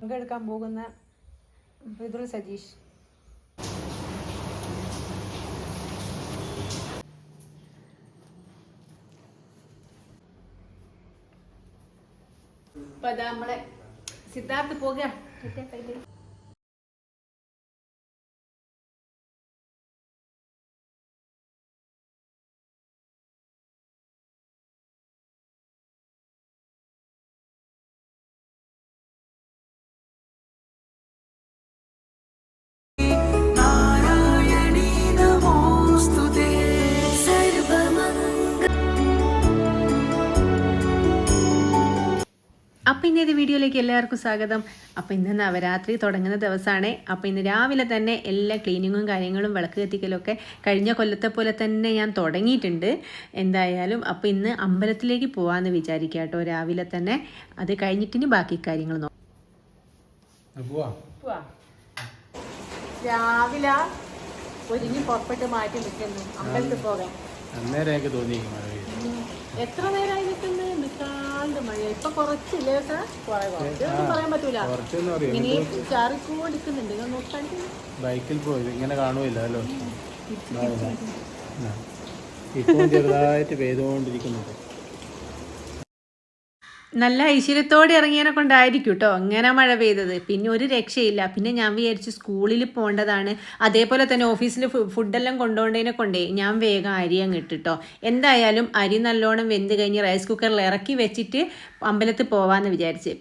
പങ്കെടുക്കാൻ പോകുന്ന വിതുൾ സജീഷ്. അപ്പൊ അതാ നമ്മളെ സിദ്ധാർത്ഥ് പോകുക അപ്പം ഇന്ന് ഇത് വീഡിയോയിലേക്ക് എല്ലാവർക്കും സ്വാഗതം. അപ്പം ഇന്ന് നവരാത്രി തുടങ്ങുന്ന ദിവസമാണ്. അപ്പം ഇന്ന് രാവിലെ തന്നെ എല്ലാ ക്ലീനിങ്ങും കാര്യങ്ങളും വിളക്ക് കത്തിക്കലും ഒക്കെ കഴിഞ്ഞ കൊല്ലത്തെ പോലെ തന്നെ ഞാൻ തുടങ്ങിയിട്ടുണ്ട്. എന്തായാലും അപ്പം ഇന്ന് അമ്പലത്തിലേക്ക് പോകാമെന്ന് വിചാരിക്കുക കേട്ടോ രാവിലെ തന്നെ. അത് കഴിഞ്ഞിട്ടിന് ബാക്കി കാര്യങ്ങൾ രാവിലെ ഒരുങ്ങി പുറപ്പെട്ട് മാറ്റി നിൽക്കുന്നു. അമ്പലത്തിൽ പോകാൻ. എത്ര നേരമായി നിൽക്കുന്നത് നിൽക്കാണ്ട് മഴ ഇപ്പൊ കുറച്ചില്ലേ സാർ കുറച്ചൊന്നും പറയാൻ പറ്റൂല. ഇങ്ങനെ ബൈക്കിൽ പോയി. ഇങ്ങനെ കാണുമില്ലല്ലോ ഇപ്പോൾ ചെറുതായിട്ട് പെയ്തുകൊണ്ടിരിക്കുന്നുണ്ട്. നല്ല ഐശ്വര്യത്തോടെ ഇറങ്ങിയതിനെ കൊണ്ടായിരിക്കും കേട്ടോ അങ്ങനെ മഴ പെയ്തത്. പിന്നെ ഒരു രക്ഷയില്ല. പിന്നെ ഞാൻ വിചാരിച്ച് സ്കൂളിൽ പോകേണ്ടതാണ്. അതേപോലെ തന്നെ ഓഫീസിൽ ഫുഡെല്ലാം കൊണ്ടുപോകേണ്ടതിനെ കൊണ്ടേ ഞാൻ വേഗം അരി അങ്ങ് ഇട്ടിട്ടോ എന്തായാലും അരി നല്ലോണം വെന്ത് കഴിഞ്ഞ് റൈസ് കുക്കറിൽ ഇറക്കി വെച്ചിട്ട് അമ്പലത്തിൽ പോവാമെന്ന് വിചാരിച്ച്.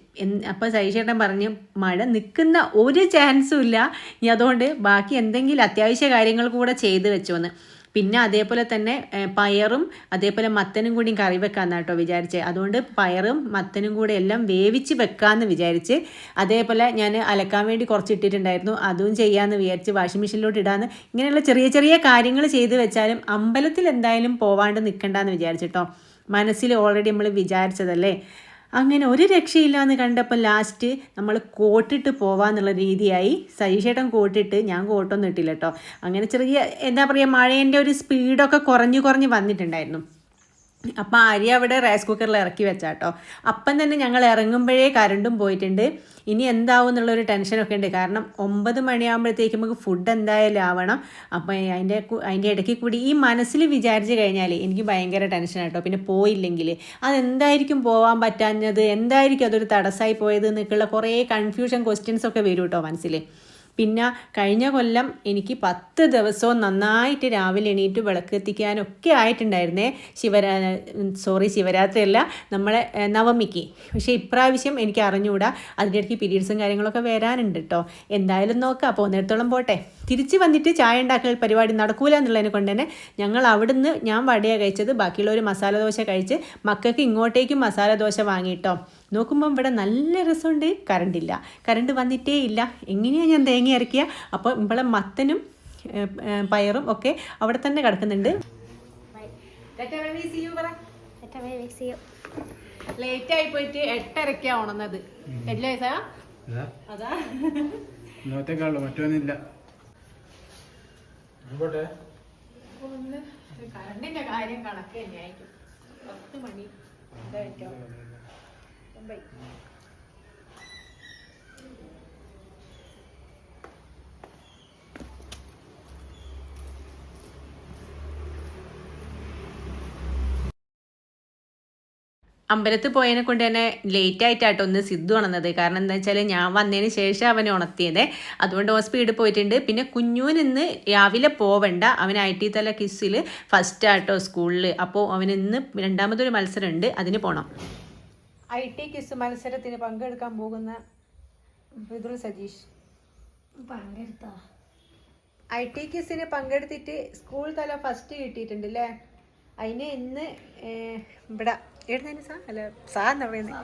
അപ്പോൾ സൈശേട്ടൻ പറഞ്ഞു മഴ നിൽക്കുന്ന ഒരു ചാൻസും ഇല്ല. ഇനി അതുകൊണ്ട് ബാക്കി എന്തെങ്കിലും അത്യാവശ്യ കാര്യങ്ങൾ കൂടെ ചെയ്ത് വെച്ചോന്ന്. പിന്നെ അതേപോലെ തന്നെ പയറും അതേപോലെ മത്തനും കൂടി കറി വെക്കാന്ന് കേട്ടോ വിചാരിച്ചത് അതുകൊണ്ട് പയറും മത്തനും കൂടെ എല്ലാം വേവിച്ച് വെക്കാമെന്ന് വിചാരിച്ച് അതേപോലെ ഞാൻ അലക്കാൻ വേണ്ടി കുറച്ച് ഇട്ടിട്ടുണ്ടായിരുന്നു അതും ചെയ്യാമെന്ന് വിചാരിച്ച് വാഷിംഗ് മെഷീനിലോട്ട് ഇടാന്ന്. ഇങ്ങനെയുള്ള ചെറിയ ചെറിയ കാര്യങ്ങൾ ചെയ്ത് വെച്ചാലും അമ്പലത്തിൽ എന്തായാലും പോവാണ്ട് നിൽക്കണ്ടെന്ന് വിചാരിച്ചിട്ടോ മനസ്സിൽ ഓൾറെഡി നമ്മൾ വിചാരിച്ചതല്ലേ? അങ്ങനെ ഒരു രക്ഷയില്ല എന്ന് കണ്ടപ്പോൾ ലാസ്റ്റ് നമ്മൾ കോട്ടിട്ട് പോവാന്നുള്ള രീതിയായി സൈഷേട്ടൻ കോട്ടിട്ട് ഞാൻ കോട്ടൊന്നും ഇട്ടില്ല കേട്ടോ അങ്ങനെ ചെറിയ എന്താ പറയുക മഴേന്റെ ഒരു സ്പീഡൊക്കെ കുറഞ്ഞു കുറഞ്ഞ് വന്നിട്ടുണ്ടായിരുന്നു. അപ്പോൾ അരി അവിടെ റൈസ് കുക്കറിൽ ഇറക്കി വെച്ചാട്ടോ അപ്പം തന്നെ ഞങ്ങൾ ഇറങ്ങുമ്പോഴേ കരണ്ടും പോയിട്ടുണ്ട്. ഇനി എന്താവും എന്നുള്ളൊരു ടെൻഷനൊക്കെ ഉണ്ട്. കാരണം ഒമ്പത് മണിയാകുമ്പോഴത്തേക്കും നമുക്ക് ഫുഡ് എന്തായാലും ആവണം. അപ്പം അതിന്റെ അതിന്റെ ഇടയ്ക്ക് കൂടി ഈ മനസ്സിൽ വിചാരിച്ച് കഴിഞ്ഞാൽ എനിക്ക് ഭയങ്കര ടെൻഷൻ കേട്ടോ പിന്നെ പോയില്ലെങ്കിൽ അതെന്തായിരിക്കും പോകാൻ പറ്റാഞ്ഞത്? എന്തായിരിക്കും അതൊരു തടസ്സമായി പോയത്? എന്നൊക്കെയുള്ള കുറേ കൺഫ്യൂഷൻ ക്വസ്റ്റ്യൻസ് ഒക്കെ വരും കേട്ടോ മനസ്സിൽ പിന്നെ കഴിഞ്ഞ കൊല്ലം എനിക്ക് പത്ത് ദിവസവും നന്നായിട്ട് രാവിലെ എണീറ്റ് വിളക്ക് എത്തിക്കാനൊക്കെ ആയിട്ടുണ്ടായിരുന്നേ. ശിവരാ സോറി ശിവരാത്രി അല്ല നമ്മളെ നവമിക്ക്. പക്ഷേ ഇപ്രാവശ്യം എനിക്ക് അറിഞ്ഞുകൂടാ. അതിന്റെ ഇടയ്ക്ക് പീരീഡ്സും കാര്യങ്ങളൊക്കെ വരാനുണ്ട് കേട്ടോ എന്തായാലും നോക്കാം. പോകുന്നിടത്തോളം പോട്ടെ. തിരിച്ച് വന്നിട്ട് ചായ ഉണ്ടാക്കൽ പരിപാടി നടക്കൂല എന്നുള്ളതിനെ കൊണ്ട് തന്നെ ഞങ്ങൾ അവിടുന്ന് ഞാൻ വടയാണ് കഴിച്ചത്. ബാക്കിയുള്ളവർ മസാല ദോശ കഴിച്ച് മക്കൾക്ക് ഇങ്ങോട്ടേക്കും മസാല ദോശ വാങ്ങിയിട്ടോ നോക്കുമ്പം ഇവിടെ നല്ല രസമുണ്ട്. കറണ്ടില്ല കറണ്ട് വന്നിട്ടേ ഇല്ല. എങ്ങനെയാണ് ഞാൻ തേങ്ങ ഇറക്കിയ അപ്പോൾ ഇവിടെ മത്തനും പയറും ഒക്കെ അവിടെ തന്നെ കിടക്കുന്നുണ്ട്. ലേറ്റ് ആയി പോയിട്ട് എട്ടരക്കാ ഉണന്നത് അല്ലേ സാ അതാ. ഇന്നത്തേക്കാളും മറ്റൊന്നില്ല. കറണ്ടിന്റെ കാര്യം കണക്ക് തന്നെയായിരിക്കും. പത്ത് മണി. എന്തായിരിക്കും ഒമ്പത്. അമ്പലത്തിൽ പോയതിനെ കൊണ്ട് തന്നെ ലേറ്റ് ആയിട്ടാട്ടോ ഒന്ന് സിദ്ധു ഉണന്നത് കാരണം എന്താ വെച്ചാൽ ഞാൻ വന്നതിന് ശേഷം അവനെ ഉണർത്തിയത്. അതുകൊണ്ട് ഓ സ്പീഡ് പോയിട്ടുണ്ട്. പിന്നെ കുഞ്ഞൂന് ഇന്ന് രാവിലെ പോവണ്ട. അവൻ ഐ ടി തല കിസ്സിൽ ഫസ്റ്റ് ആട്ടോ സ്കൂളിൽ അപ്പോൾ അവൻ ഇന്ന് രണ്ടാമതൊരു മത്സരമുണ്ട്. അതിന് പോകണം ഐ ടി കിസ് മത്സരത്തിന് പങ്കെടുക്കാൻ പോകുന്ന വിതുൾ സജീഷ്. ഐ ടി കിസിന് പങ്കെടുത്തിട്ട് സ്കൂൾ തല ഫസ്റ്റ് കിട്ടിയിട്ടുണ്ട് അല്ലേ അതിന് ഇന്ന് ഇവിടെ എവിടുന്ന സാ? അല്ല സാ എന്നാ പറയുന്നത്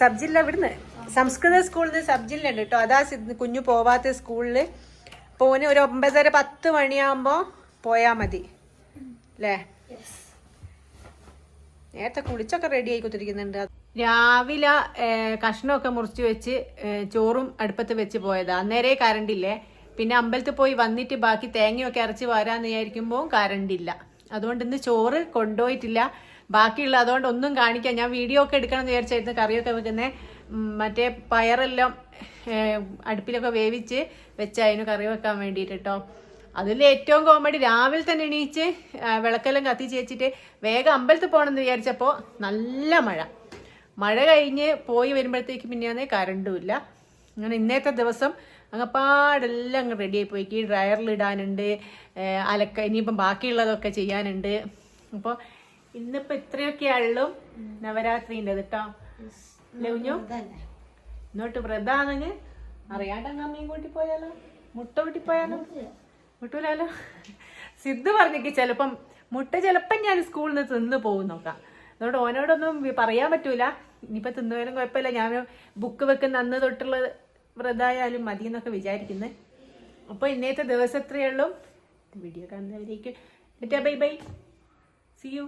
സബ് ജില്ല ഇവിടുന്ന്. സംസ്കൃത സ്കൂളിൽ നിന്ന് സബ് ജില്ല ഉണ്ട് കേട്ടോ. അതാ കുഞ്ഞു പോവാത്ത സ്കൂളിൽ പോന് ഒരു ഒമ്പതര പത്ത് മണിയാകുമ്പോൾ പോയാൽ മതി. അല്ലേ നേരത്തെ കുളിച്ചൊക്കെ റെഡി ആയി കുത്തിരിക്കുന്നുണ്ട് രാവിലെ കഷ്ണമൊക്കെ മുറിച്ച് വെച്ച് ചോറും അടുപ്പത്ത് വെച്ച് പോയതാ. അന്നേരേ കരണ്ടില്ലേ പിന്നെ അമ്പലത്തിൽ പോയി വന്നിട്ട് ബാക്കി തേങ്ങയൊക്കെ അരച്ച് വരാന്ന് വിചാരിക്കുമ്പോൾ കരണ്ടില്ല അതുകൊണ്ട് ഇന്ന് ചോറ് കൊണ്ടുപോയിട്ടില്ല. ബാക്കിയുള്ള അതുകൊണ്ട് ഒന്നും കാണിക്കാം ഞാൻ വീഡിയോ ഒക്കെ എടുക്കണം എന്ന് വിചാരിച്ചായിരുന്നു കറിയൊക്കെ വെക്കുന്നത് മറ്റേ പയറെല്ലാം അടുപ്പിലൊക്കെ വേവിച്ച് വെച്ചായിരുന്നു കറി വെക്കാൻ വേണ്ടിയിട്ട് കേട്ടോ അതിൽ ഏറ്റവും കോമഡി രാവിലെ തന്നെ എണീച്ച് വിളക്കെല്ലാം കത്തിച്ച് വെച്ചിട്ട് വേഗം അമ്പലത്തിൽ പോകണമെന്ന് വിചാരിച്ചപ്പോൾ നല്ല മഴ. മഴ കഴിഞ്ഞ് പോയി വരുമ്പോഴത്തേക്ക് പിന്നെയാണേ കറണ്ടും ഇല്ല. അങ്ങനെ ഇന്നത്തെ ദിവസം അങ്ങപ്പാടെല്ലാം അങ്ങ് റെഡി ആയി പോയി ഡ്രയറിൽ ഏ, അലക്ക ഇനിയിപ്പം ബാക്കിയുള്ളതൊക്കെ ചെയ്യാനുണ്ട്. അപ്പോൾ ഇന്നിപ്പോൾ ഇത്രയൊക്കെയുള്ളൂ നവരാത്രിന്റെ കേട്ടോ ലവഞ്ഞു ഇന്നോട്ട് വ്രതാണെങ്കിൽ അറിയാണ്ടങ്ങ് അമ്മയും കൂട്ടി പോയാലോ? മുട്ട കൂട്ടി പോയാലോ? മുട്ടൂലാലോ സിദ്ധു പറഞ്ഞേക്ക് ചിലപ്പം മുട്ട ചിലപ്പം ഞാൻ സ്കൂളിൽ നിന്ന് തിന്ന് പോകും നോക്കാം. അതുകൊണ്ട് ഓനോടൊന്നും പറയാൻ പറ്റൂല. ഇനിയിപ്പോൾ തിന്നുവാനും കുഴപ്പമില്ല. ഞാൻ ബുക്ക് വെക്കുന്ന അന്ന് തൊട്ടുള്ള വ്രതായാലും മതി എന്നൊക്കെ വിചാരിക്കുന്നത് അപ്പോൾ ഇന്നത്തെ ദിവസം എത്രയുള്ളൂ വീഡിയോ കാണുന്നവരേക്ക് ബൈ ബൈ. See you